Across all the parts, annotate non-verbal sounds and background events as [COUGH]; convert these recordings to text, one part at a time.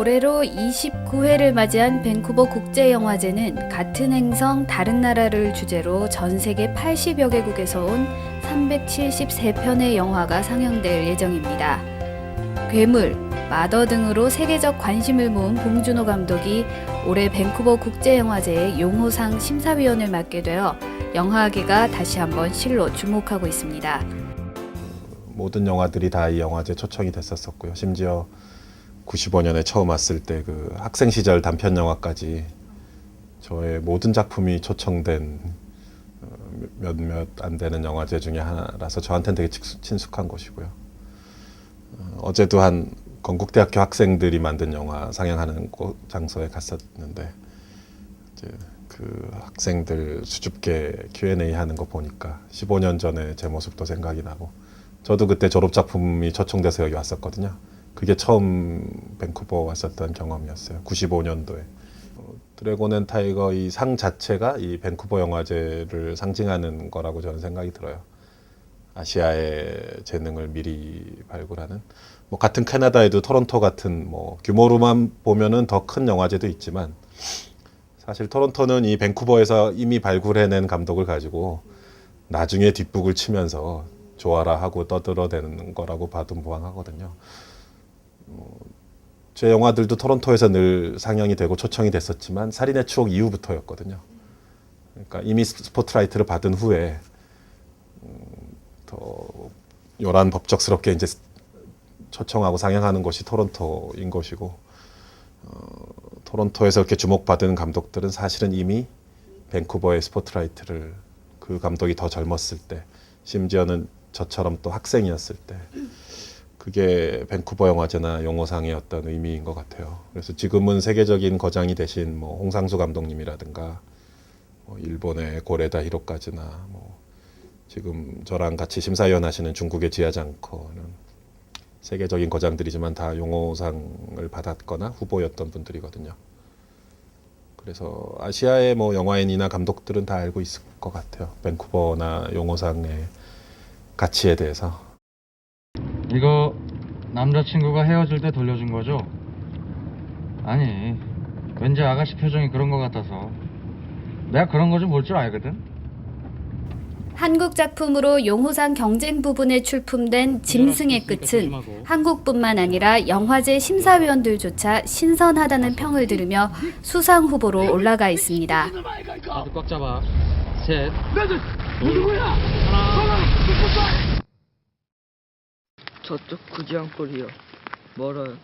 올해로 29회를 맞이한 밴쿠버 국제영화제는 같은 행성 다른 나라를 주제로 전 세계 80여 개국에서 온 373편의 영화가 상영될 예정입니다. 괴물, 마더 등으로 세계적 관심을 모은 봉준호 감독이 올해 밴쿠버 국제영화제의 용호상 심사위원을 맡게 되어 영화계가 다시 한번 실로 주목하고 있습니다. 모든 영화들이 다 이 영화제 초청이 됐었었고요. 심지어 95년에 처음 왔을 때 그 학생 시절 단편 영화까지 저의 모든 작품이 초청된 어, 몇몇 안 되는 영화제 중에 하나라서 저한테는 되게 친숙- 친숙한 곳이고요. 어, 어제도 한 건국대학교 학생들이 만든 영화 상영하는 곳 장소에 갔었는데 그 학생들 수줍게 Q&A 하는 거 보니까 15년 전에 제 모습도 생각이 나고 저도 그때 졸업 작품이 초청돼서 여기 왔었거든요. 그게 처음 밴쿠버 왔었던 경험이었어요. 95년도에. 드래곤 앤 타이거 이 상 자체가 이 밴쿠버 영화제를 상징하는 거라고 저는 생각이 들어요. 아시아의 재능을 미리 발굴하는 뭐 같은 캐나다에도 토론토 같은 뭐 규모로만 보면은 더 큰 영화제도 있지만 사실 토론토는 이 밴쿠버에서 이미 발굴해낸 감독을 가지고 나중에 뒷북을 치면서 좋아라 하고 떠들어대는 거라고 봐도 무방하거든요. 어, 제 영화들도 토론토에서 늘 상영이 되고 초청이 됐었지만 살인의 추억 이후부터였거든요. 그러니까 이미 스포트라이트를 받은 후에 음, 더 요란 법적스럽게 이제 초청하고 상영하는 것이 토론토인 것이고 어, 토론토에서 이렇게 주목받은 감독들은 사실은 이미 밴쿠버의 스포트라이트를 그 감독이 더 젊었을 때 심지어는 저처럼 또 학생이었을 때 그게 밴쿠버 영화제나 용호상의 어떤 의미인 것 같아요. 그래서 지금은 세계적인 거장이 되신 뭐 홍상수 감독님이라든가 뭐 일본의 고레다 히로까즈나 뭐 지금 저랑 같이 심사위원 하시는 중국의 지하장커는 세계적인 거장들이지만 다 용호상을 받았거나 후보였던 분들이거든요. 그래서 아시아의 뭐 영화인이나 감독들은 다 알고 있을 것 같아요. 밴쿠버나 용호상의 가치에 대해서. 이거 남자친구가 헤어질 때 돌려준 거죠? 아니 왠지 아가씨 표정이 그런 것 같아서. 내가 그런 거 좀 볼 줄 알거든? 한국 작품으로 용호상 경쟁 부분에 출품된 짐승의 끝은 한국뿐만 아니라 영화제 심사위원들조차 신선하다는 평을 들으며 수상 후보로 올라가 있습니다. 다들 꽉 잡아. 셋 저쪽 구지항골이요. 멀어요.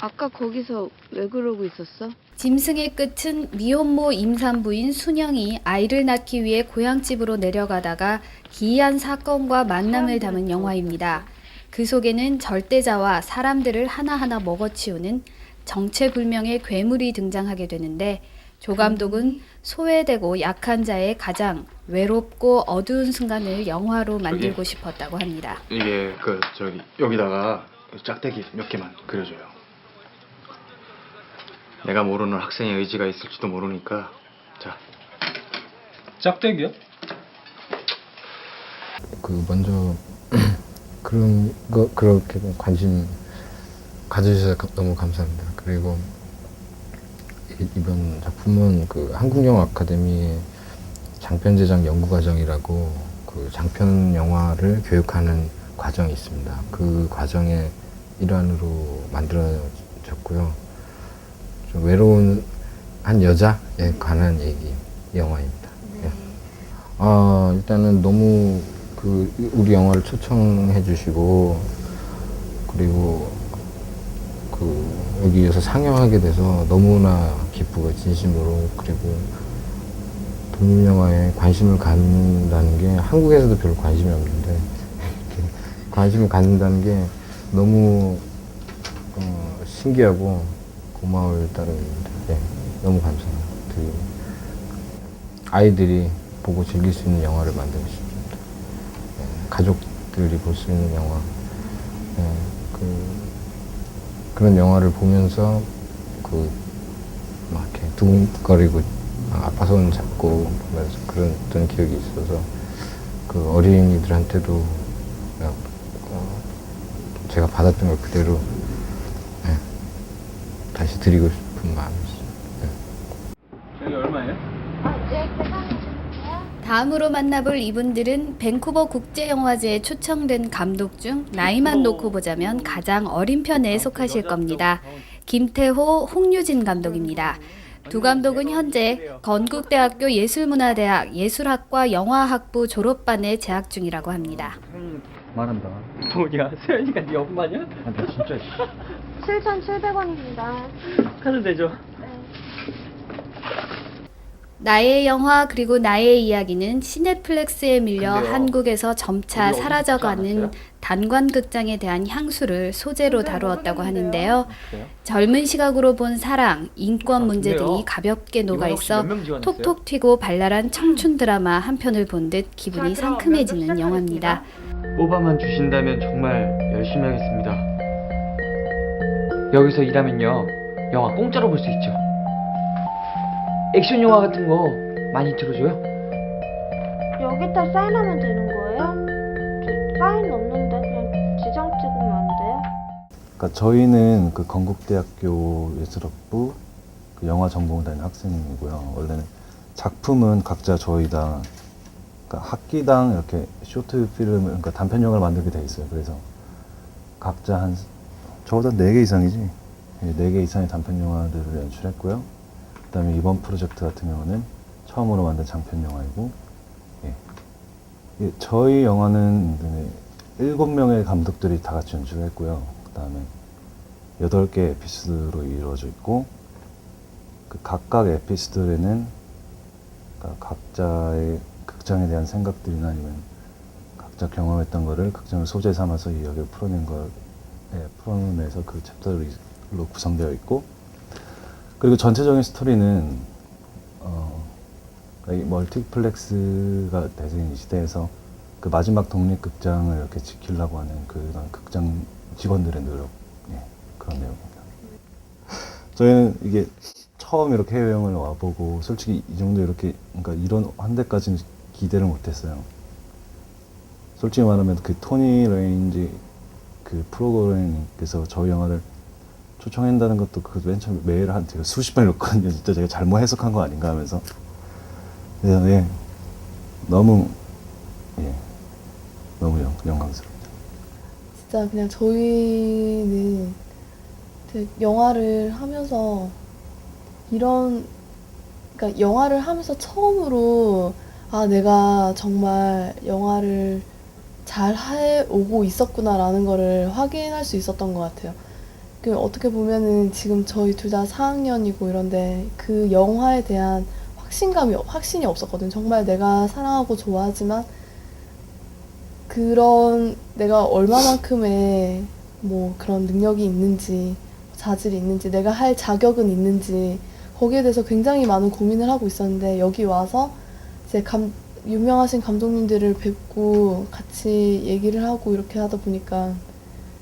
아까 거기서 왜 그러고 있었어? 짐승의 끝은 미혼모 임산부인 순영이 아이를 낳기 위해 고향집으로 내려가다가 기이한 사건과 만남을 담은 영화입니다. 그 속에는 절대자와 사람들을 하나하나 먹어치우는 정체불명의 괴물이 등장하게 되는데 조 감독은 소외되고 약한 자의 가장 외롭고 어두운 순간을 영화로 만들고 싶었다고 합니다. 이게 그 저기 여기다가 짝대기 몇 개만 그려줘요. 내가 모르는 학생의 의지가 있을지도 모르니까 자 짝대기요? 그 먼저 [CLEARS THROAT] 그런 거 그렇게 관심 가져주셔서 가- 너무 감사합니다. 그리고 이- 이번 작품은 그 한국영화 아카데미의 장편 제작 연구 과정이라고 그 장편 영화를 교육하는 과정이 있습니다. 그 과정의 일환으로 만들어졌고요. 좀 외로운 한 여자에 관한 얘기 영화입니다. 예. 아 일단은 너무 그 우리 영화를 초청해 주시고 그리고 그 여기에서 상영하게 돼서 너무나 기쁘고 진심으로 그리고 독립 영화에 관심을 갖는다는 게 한국에서도 별로 관심이 없는데 관심을 갖는다는 게 너무 어, 신기하고 고마울 따름입니다. 예, 너무 감사드리고 아이들이 보고 즐길 수 있는 영화를 만들고 싶습니다. 예, 가족들이 볼 수 있는 영화. 예, 그, 그런 영화를 보면서 그, 막 이렇게 두근거리고 아, 아빠 손 잡고 보면서 그런 어떤 기억이 있어서 그 어린이들한테도 어, 제가 받았던 걸 그대로 다시 드리고 싶은 마음이 있어요. 다음으로 만나볼 이분들은 밴쿠버 국제영화제에 초청된 감독 중 나이만 놓고 보자면 가장 어린 편에 속하실 겁니다. 김태호, 홍유진 감독입니다. 두 감독은 현재 건국대학교 예술문화대학 예술학과 영화학부 졸업반에 재학 중이라고 합니다. 말한다. 뭐냐 세연이가 네 엄마냐? 아, 나 진짜. 7,700원입니다. 카드 되죠? 나의 영화 그리고 나의 이야기는 시네플렉스에 밀려 근데요, 한국에서 점차 어디 사라져가는 있지 않았어요? 단관 극장에 대한 향수를 소재로 다루었다고 하는데요. 그래요? 젊은 시각으로 본 사랑, 인권 아, 문제들이 근데요. 가볍게 녹아 이번에 혹시 있어 몇명 지원했어요? 톡톡 튀고 발랄한 청춘 드라마 한 편을 본 듯 기분이 상큼해지는 영화입니다. 뽑아만 주신다면 정말 열심히 하겠습니다. 여기서 일하면요, 영화 공짜로 볼 수 있죠. 액션 영화 같은 거 많이 들어줘요. 여기다 사인하면 되는 거예요? 저 사인 없는데 그냥 지장 찍으면 안 돼요? 그러니까 저희는 그 건국대학교 예술학부 그 영화 전공을 다니는 학생이고요. 원래는 작품은 각자 저희 다 그러니까 학기당 이렇게 쇼트 필름을 그러니까 단편 영화를 만들게 돼 있어요. 그래서 각자 한 저보다 4개 이상이지. 네 4개 이상의 단편 영화들을 연출했고요. 그다음에 이번 프로젝트 같은 경우는 처음으로 만든 장편 영화이고 예. 예, 저희 영화는 네, 일곱 명의 감독들이 다 같이 연출을 했고요. 그 다음에 여덟 개 에피소드로 이루어져 있고, 그 각각 에피소드에는 그러니까 각자의 극장에 대한 생각들이나 아니면 각자 경험했던 거를 극장을 소재 삼아서 이야기를 풀어낸 걸, 예, 풀어내서 그 챕터로 구성되어 있고, 그리고 전체적인 스토리는, 어, 이 멀티플렉스가 대세인 이 시대에서 그 마지막 독립극장을 이렇게 지키려고 하는 그런 극장 직원들의 노력, 예, 그런 내용입니다. 저희는 이게 처음 이렇게 해외여행을 와보고 솔직히 이 정도 이렇게 그러니까 이런 한 대까지는 기대를 못했어요. 솔직히 말하면 그 토니 레인지 그 프로그램님께서 저희 영화를 초청한다는 것도 그 맨 처음 메일을 한 제가 수십 번 읽었거든요. 진짜 제가 잘못 해석한 거 아닌가 하면서. 그래서 예, 너무 예, 너무 영, 영광스럽죠. 진짜 그냥 저희는 영화를 하면서 이런 그러니까 영화를 하면서 처음으로 아 내가 정말 영화를 잘 해오고 있었구나라는 거를 확인할 수 있었던 것 같아요. 그 어떻게 보면은 지금 저희 둘 다 4학년이고 이런데 그 영화에 대한 확신감이 확신이 없었거든. 정말 내가 사랑하고 좋아하지만 그런 내가 얼마만큼의 뭐 그런 능력이 있는지 자질이 있는지 내가 할 자격은 있는지 거기에 대해서 굉장히 많은 고민을 하고 있었는데 여기 와서 이제 감 유명하신 감독님들을 뵙고 같이 얘기를 하고 이렇게 하다 보니까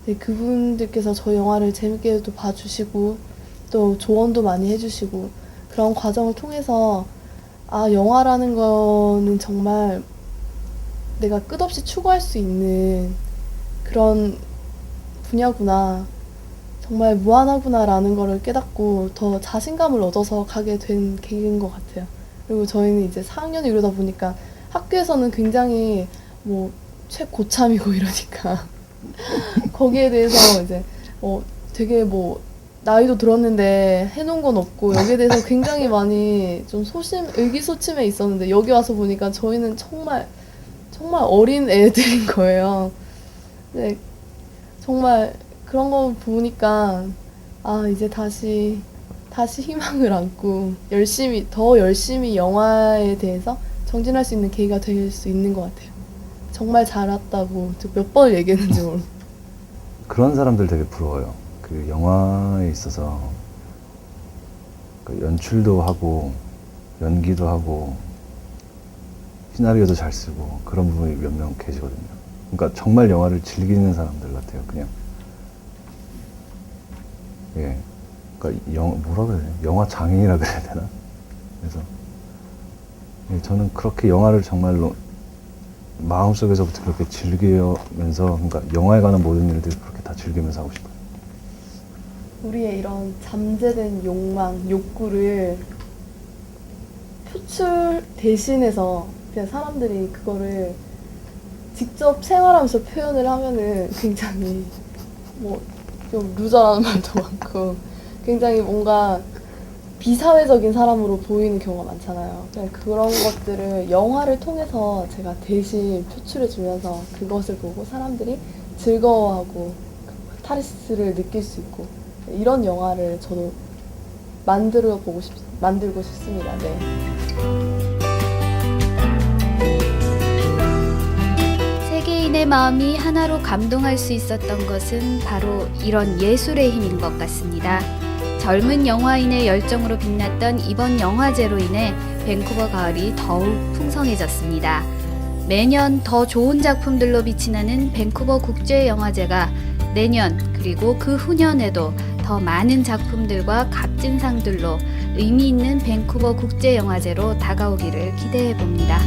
네, 그분들께서 저 영화를 재밌게 또 봐주시고 또 조언도 많이 해주시고 그런 과정을 통해서 아 영화라는 거는 정말 내가 끝없이 추구할 수 있는 그런 분야구나 정말 무한하구나라는 거를 깨닫고 더 자신감을 얻어서 가게 된 계기인 것 같아요. 그리고 저희는 이제 4학년이 이러다 보니까 학교에서는 굉장히 뭐 최고참이고 이러니까 거기에 대해서 이제 어 되게 뭐 나이도 들었는데 해놓은 건 없고 여기에 대해서 굉장히 많이 좀 소심 의기소침해 있었는데 여기 와서 보니까 저희는 정말 정말 어린 애들인 거예요. 네, 정말 그런 거 보니까 아 이제 다시 다시 희망을 안고 열심히 더 열심히 영화에 대해서 정진할 수 있는 계기가 될 수 있는 것 같아요. 정말 잘 왔다고 몇 번을 얘기했는지 모르. 그런 사람들 되게 부러워요. 그 영화에 있어서 그 연출도 하고 연기도 하고 시나리오도 잘 쓰고 그런 부분이 몇 명 계시거든요. 그러니까 정말 영화를 즐기는 사람들 같아요. 그냥 예, 그러니까 영 뭐라 그래야 되나? 영화 장인이라 그래야 되나? 그래서 예, 저는 그렇게 영화를 정말로 마음속에서부터 그렇게 즐기면서 그러니까 영화에 관한 모든 일들을 그렇게 다 즐기면서 하고 싶어요. 우리의 이런 잠재된 욕망, 욕구를 표출 대신해서 그냥 사람들이 그거를 직접 생활하면서 표현을 하면은 굉장히 뭐 좀 루저라는 [LAUGHS] 말도 많고 굉장히 뭔가 비사회적인 사람으로 보이는 경우가 많잖아요. 그런 것들을 영화를 통해서 제가 대신 표출해 주면서 그것을 보고 사람들이 즐거워하고 카타르시스를 느낄 수 있고 이런 영화를 저도 만들어 보고 싶 만들고 싶습니다. 네. 세계인의 마음이 하나로 감동할 수 있었던 것은 바로 이런 예술의 힘인 것 같습니다. 젊은 영화인의 열정으로 빛났던 이번 영화제로 인해 밴쿠버 가을이 더욱 풍성해졌습니다. 매년 더 좋은 작품들로 빛이 나는 밴쿠버 국제영화제가 내년 그리고 그 후년에도 더 많은 작품들과 값진 상들로 의미 있는 밴쿠버 국제영화제로 다가오기를 기대해 봅니다.